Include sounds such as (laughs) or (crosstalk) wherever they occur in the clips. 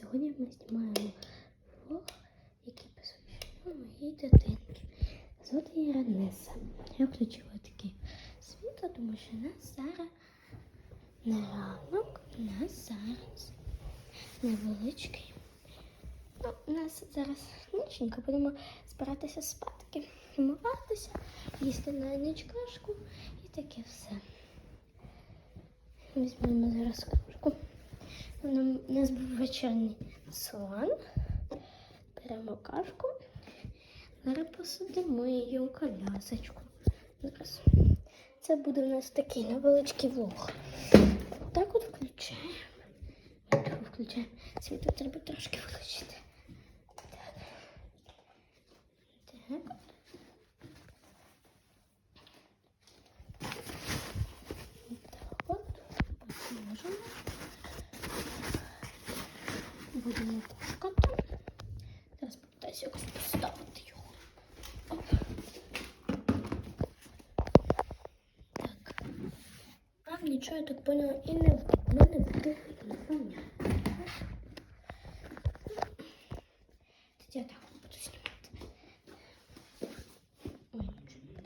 Сьогодні ми знімаємо влог, який посвячений моїй дитинки. Звати її Раниса. Я включила таке світло, тому що нас зараз не ранок, у нас зараз невеличкий. Ну, у нас зараз ніченька, будемо збиратися спадки, вмиватися, їсти на ніч кашку і таке все. Візьмемо зараз У нас був вечірній сон. Беремо кашку. Зараз посадимо її у колясочку. Зараз. Це буде у нас такий невеличкий влог. Так от включаємо. Включаємо. Світло треба трошки включити. Так. Так Будемо пушкати. Зараз попитаюся якось поставити його. Оп. Так. Вам нічого, я так поняла, і не видно, не буде не понятно. Тоді я так от буду знімати. Ой, нічого.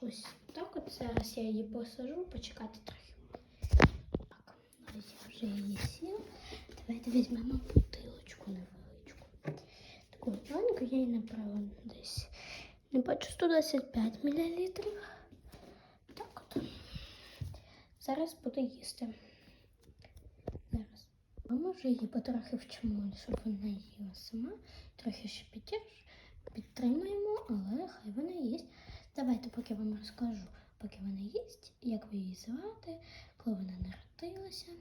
Ось так от зараз я її посажу, почекати трохи. Так, ось я вже її сіла. Давайте візьмемо бутилочку невеличку. Таку маленьку я її набрала десь. Не бачу 125 мл. Так от. Зараз буду їсти. Зараз. Ми може її потрохи вчимо, щоб вона їла сама. Трохи ще підтяж, підтримуємо, але хай вона їсть. Давайте, поки вам розкажу, поки вона їсть, як ви її звати, коли вона народилася.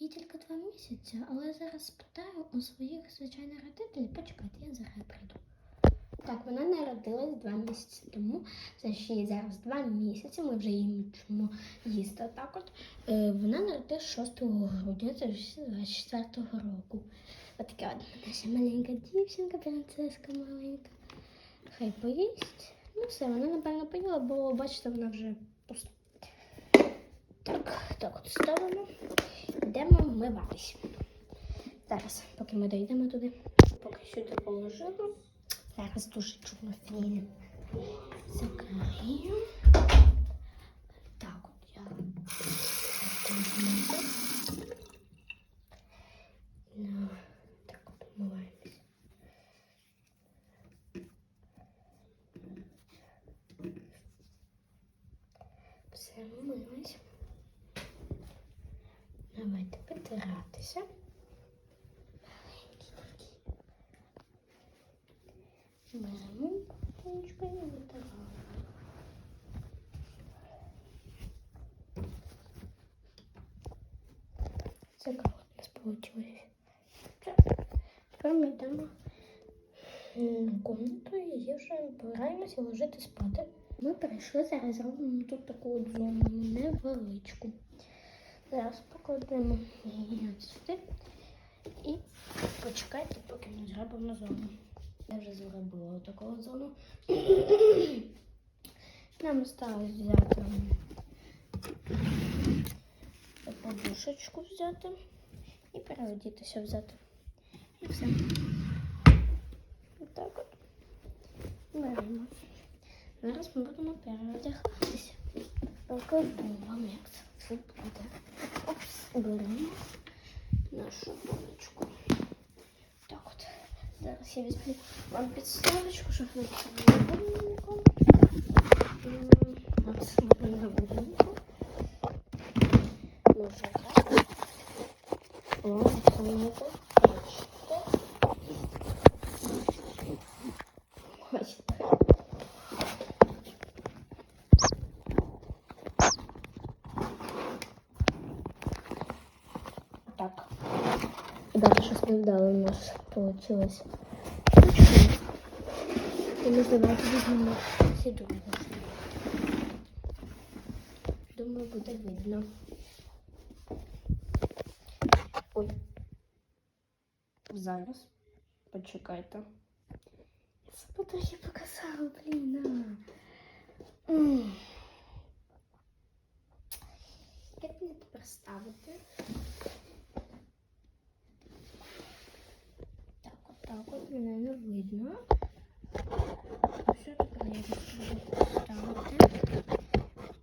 Їй тільки два місяці, але зараз спитаю у своїх звичайних родителів. Почекайте, я зараз прийду. Так, вона народилась два місяці тому. Це ще їй зараз два місяці. Ми вже її вчимо їсти. Так от е, вона народилась 6 грудня, це вже 24 року. Отака от наша маленька дівчинка, принцеска маленька. Хай поїсть. Ну все, вона напевно поїла, бо бачите, вона вже пуста. Так, так от ставимо. Вмиватись. Зараз, поки ми дійдемо туди, поки сюди положимо. Зараз дуже чудно фільм. Закрию. Так от я. Ну, так от вмиваємось. Все, вмились. Давайте потиратися. Беремо ручку і витираємо. Це як у нас. Тепер ми йдемо в комнату і її вже збираємося ложити спати. Ми перейшли зараз зробимо тут таку невеличку. Зараз покладемо її сюди і почекайте, поки ми зробимо зону. Я вже зробила таку зону. (clears throat) Нам осталось взяти подушечку взяти і переодітися взяти. І все. Отак от. Беремо. Зараз ми будемо переодягатися. Покажу вам, як це все буде. Опс, беремо нашу булочку. Так от. Зараз я візьму вам підставочку, щоб ви це не будинку. От, ми на будинку. Може так. О, це ми тут. Ось. Так. Даже щось невдало у нас получилось. І ми давайте візьмемо всі другі. Думаю, буде видно. Ой. Зараз. Почекайте. Я себе трохи показала, блін. а. М. Як мені тепер ставити? так от мене не видно. Все тепер я буду ставити.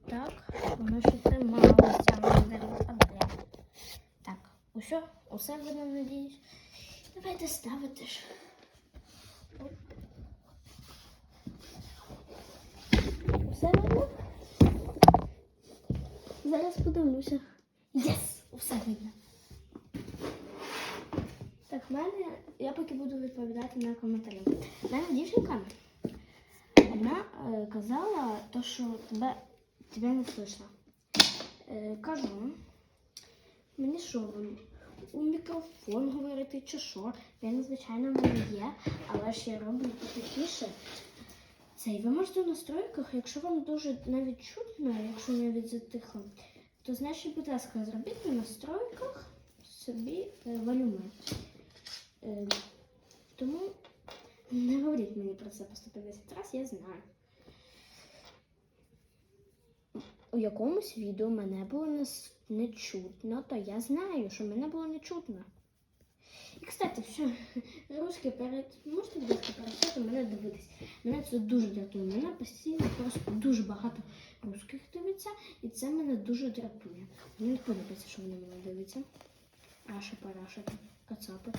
Так, воно ще трималося, але. Так, усе, усе видно, надіюсь. Давайте ставити ж. Все видно? Зараз подивлюся. Єс! Усе видно. Так, в мене, я поки буду відповідати на коментарі. В мене дівчинка одна е, казала, то, що тебе, тебе не слышно. Е, кажу, мені що, у мікрофон говорити чи що? Він, звичайно, в мене є, але ж я роблю потихіше. Це і ви можете в настройках, якщо вам дуже навіть чутно, якщо навіть затихло, то значить, будь ласка, зробіть на настройках собі е, волюмен. Е, тому не говоріть мені про це по 150 разів, я знаю. У якомусь відео мене було не, чутно, то я знаю, що мене було не чутно. І, кстати, все, русський перед. Можете, будь ласка, перестати мене дивитись. Мене це дуже дратує. Мене постійно просто дуже багато русських дивиться, і це мене дуже дратує. Мені не подобається, що вони мене дивляться. Раша параша, кацапи.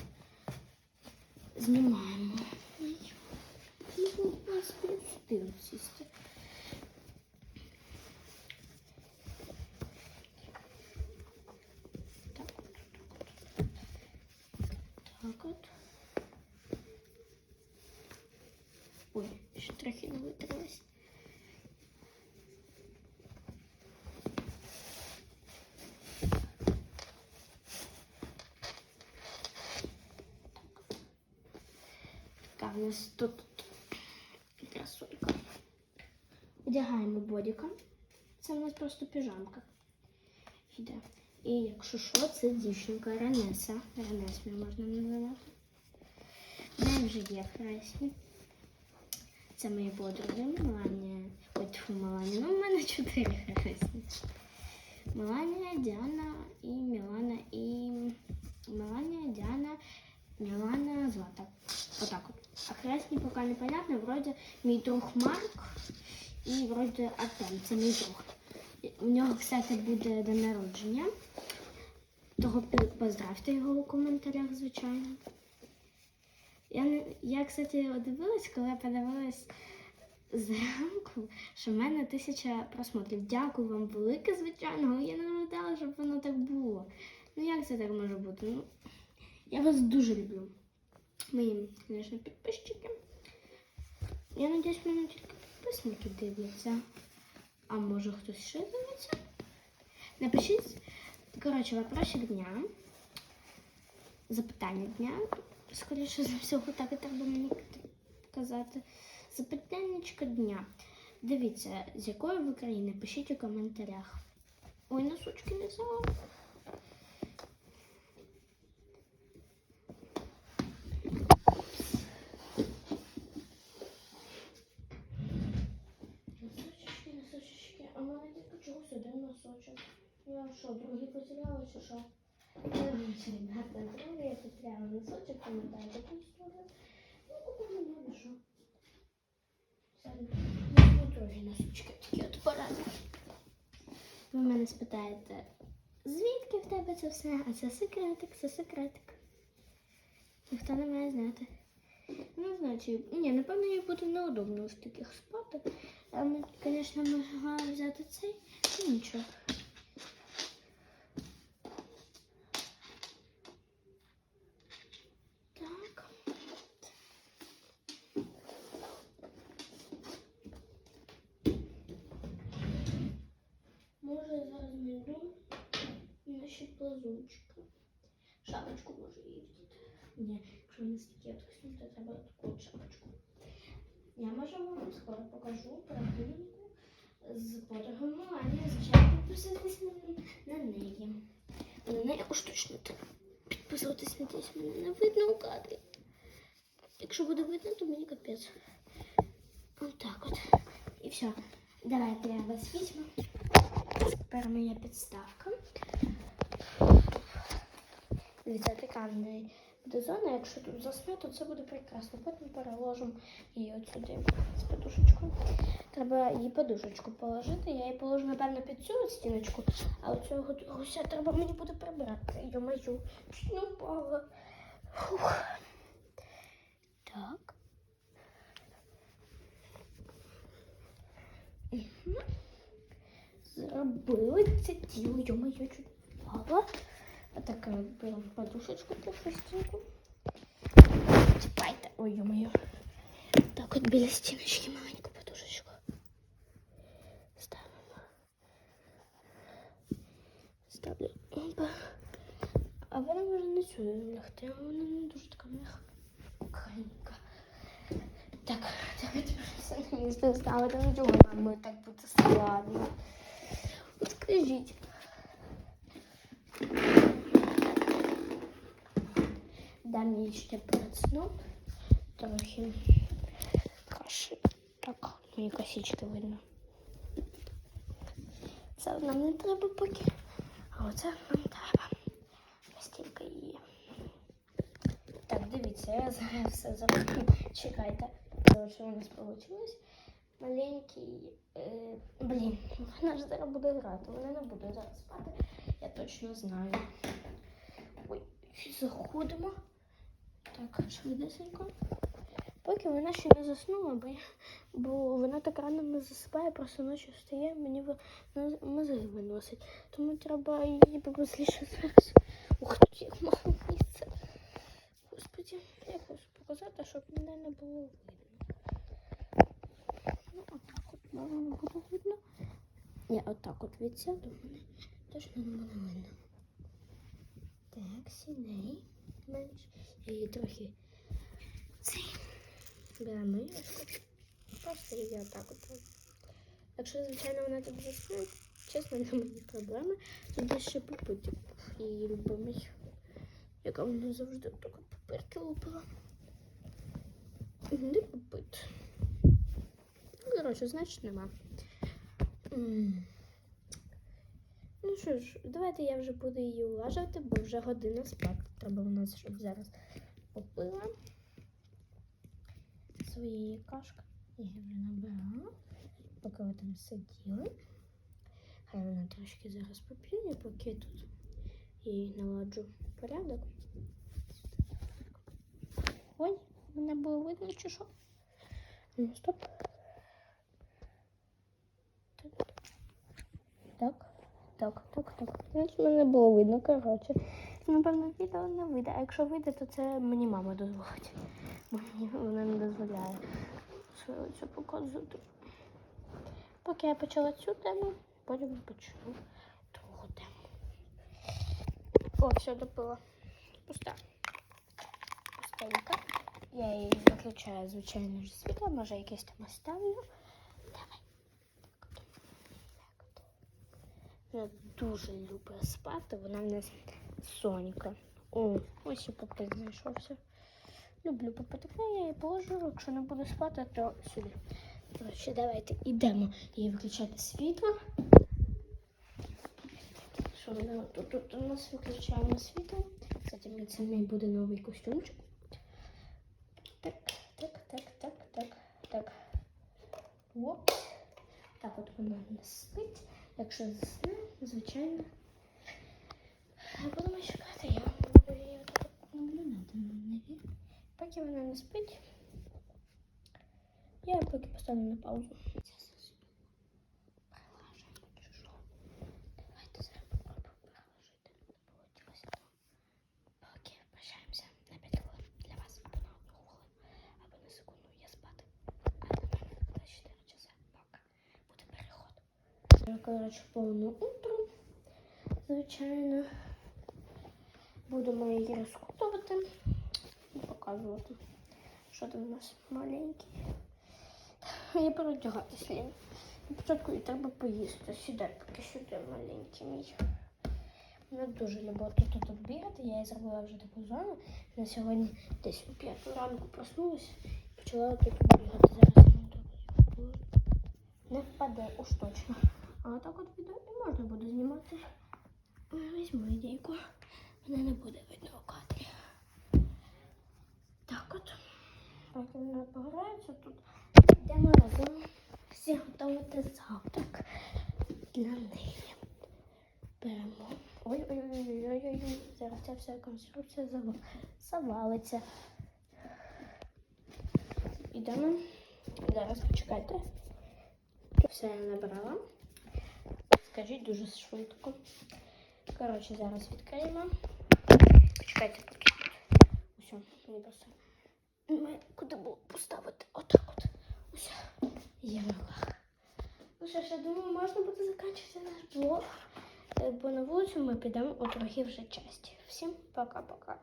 Знімаємо. Ну, нас тут красотка. Одягаємо бодіка. Це у нас просто піжамка. Іде. І якщо що, це дівчинка Ренеса. Ренесмі можна називати. В неї вже є хресні. Це мої подруги Меланія. Ой, тьфу, Меланія. Ну, в мене чотири хресні. Меланія, Діана і Мілана і Меланія, Діана, Мілана, Злата. Отак От. А хресні поки непонятно. Вроді мій друг Марк і вроді Артем. Це мій друг. У нього, кстати, буде день народження. Того поздравте його у коментарях, звичайно. Я, я, кстати, дивилась, коли я подивилась зранку, що в мене тисяча просмотрів. Дякую вам велике, звичайно, я не ожидала, щоб воно так було. Ну як це так може бути? Ну, я вас дуже люблю. Мої, звісно, підписчики. Я надіюсь, мене тільки підписники дивляться. А може хтось ще дивиться? Напишіть, коротше, вопросик дня. Запитання дня. Скоріше за всього, так і треба мені казати. Запитаннячко дня. Дивіться, з якої ви країни? Пишіть у коментарях. Ой, носочки не взяла. Носочки, носочки. А в мене тільки чогось один носочок. Я що, другий потеряла чи що? Ребята, другий я потеряла носочок, пам'ятаю таку історію. Ну, купила мене що. Ну, другі носочки такі от порадні. Ви мене спитаєте, звідки в тебе це все? А це секретик, це секретик. Ніхто не має знати. Ну, значить, ні, напевно, їй буде неудобно в таких спати. А ми, звісно, могла взяти цей, ну нічого. Так. Може, я зараз знайду наші. Шапочку може вдіти. Ні, якщо не стільки відхисну, то треба таку шапочку. Я може вам скоро покажу прогулянку з подругою Меланії. Звичайно, підписуйтесь на, на неї. На неї уж точно треба підписуватись, надіюсь, мене не видно у кадрі. Якщо буде видно, то мені капець. Отак от. І все. Давайте я вас візьму. Тепер моя підставка. Дивіться, така буде зона. Якщо тут засне, то це буде прекрасно. Потім переложимо її от сюди з подушечкою. Треба її подушечку положити. Я її положу, напевно, під цю стіночку, а оцього гу- гуся треба мені буде прибирати. Йо-маю, чуть не впала. Фух. Так. Зробили це тіло, йо-моє, чуть впала. Отак беремо подушечку пушистеньку. Чіпайте. Ой, йо-моє. Так от біля стіночки маленьку подушечку. Ставимо. Ставлю. Опа. А вона може не сюди лягти, а вона не дуже така м'яка. Так, давайте вже все на місце ставити. Ну чого нам так буде складно? От Скажіть. Дам ще перед трохи каші. Так, мені косички видно. Це нам не треба поки. А оце нам треба. Постільки її. Так, дивіться, я зараз все зроблю. Чекайте. Що у нас вийшло. Маленький. Е, блін, вона ж зараз буде грати. Вона не буде зараз спати. Я точно знаю. Ой, заходимо. Так, швидесенько. Поки вона ще не заснула, бо, я- бо вона так рано не засипає, просто ночі встає, мені мозги виносить. Тому треба її побыстріше зараз. Ух, тут як мало місця. Господи, як показати, щоб мене не було видно. Ну, отак от може не буде видно. Ні, отак от відсяду, мене точно не буде видно. Так, сіней менш. Її трохи цей беремо і просто її отак от. Якщо, звичайно, вона тут засне, чесно, не мені проблеми. Тут ще попити її любимий. Яка вона завжди так от лупила. Не попит. Коротше, значить нема. Ну що ж, давайте я вже буду її уважати, бо вже година спати. Треба у нас, щоб зараз попила своєї кашки. Я вже набирала, поки ви там сиділи. Хай вона трошки зараз поп'є, поки я тут їй наладжу порядок. Ой, мене було видно, чи що? Ну, стоп. Так, так, так, так. Мене було видно, коротше. Напевно, відео не вийде. А якщо вийде, то це мені мама дозволить. (laughs) Мені вона не дозволяє це показувати. Поки я почала цю тему, потім почну другу тему. О, все допила. Пуста. Пустенька. Я її виключаю, звичайно ж, світло, може якесь там оставлю. Давай. Так. Так от. Вона дуже любить спати, вона в нас Сонька. О, ось і попит знайшовся. Люблю попити. Ну, я її положу, якщо не буду спати, то сюди. Коротше, давайте йдемо їй виключати світло. Що вона тут, тут у нас виключаємо світло. Кстати, мені це мій буде новий костюмчик. Так, так, так, так, так, так. Оп. Так от вона не спить. Якщо засне, звичайно. Будемо чекати, я буду її наблюдати на неї. Поки вона не спить, я поки поставлю на паузу. Це засну. Прилажемо чи що? Давайте зараз попробуємо переложити. Не получилося. Поки прощаємося на 5 хвилин для вас або на 1 хвилину, або на секунду я спати. А до мене 24 часа. Поки буде переход. Коротше, повне утро. Звичайно. Будемо її розкутувати і показувати, що там у нас маленький. Я переодягатись лінь. Спочатку їй треба поїсти. Сідай, поки сюди маленький мій. Вона дуже любить тут, тут бігати. Я їй зробила вже таку зону. На сьогодні десь у п'яту ранку проснулась і почала тут бігати. Зараз не впаде уж точно. А отак от відео і можна буде знімати. Візьму ідейку. Мене не буде видно у кадрі. трохи не пограється тут. Йдемо разом всі готувати завтрак для неї. Беремо. Ой-ой-ой-ой-ой. Зараз ця вся конструкція зав- завалиться. Ідемо. Зараз почекайте. Все я набрала. Скажіть дуже швидко. Коротше, зараз відкриємо. Почекайте. Усе, не просто. Ми куди було поставити? Отак от. Усе. Є мила. Ну що ж, я думаю, можна буде закінчити наш блог. Е, Бо на вулицю ми підемо у трохи вже часті. Всім пока-пока.